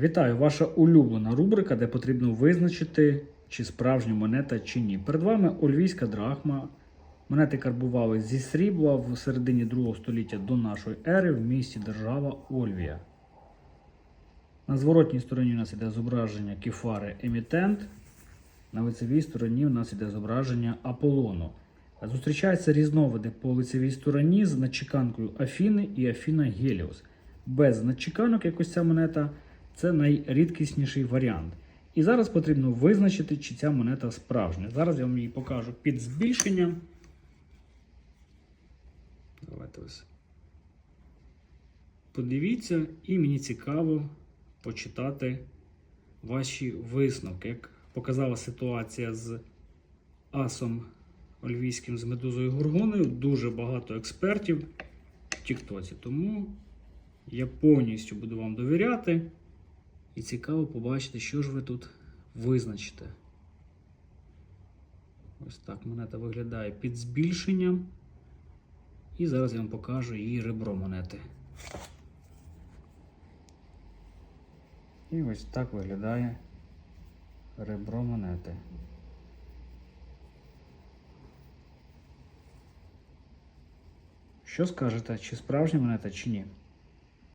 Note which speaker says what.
Speaker 1: Вітаю! Ваша улюблена рубрика, де потрібно визначити, чи справжня монета чи ні. Перед вами ольвійська драхма. Монети карбували зі срібла в середині 2 століття до нашої ери в місті держава Ольвія. На зворотній стороні у нас іде зображення кефари емітент. На лицевій стороні у нас іде зображення Аполлону. Зустрічаються різновиди по лицевій стороні з начеканкою Афіни і Афіна Геліос. Без начеканок, як ось ця монета, це найрідкісніший варіант. І зараз потрібно визначити, чи ця монета справжня. Зараз я вам її покажу під збільшенням. Давайте ось. Подивіться, і мені цікаво почитати ваші висновки. Як показала ситуація з асом ольвійським з медузою Горгоною, дуже багато експертів в Тіктоці. Тому я повністю буду вам довіряти. І цікаво побачити, що ж ви тут визначите. Ось так монета виглядає під збільшенням. І зараз я вам покажу її ребро монети. І ось так виглядає ребро монети. Що скажете, чи справжня монета, чи ні?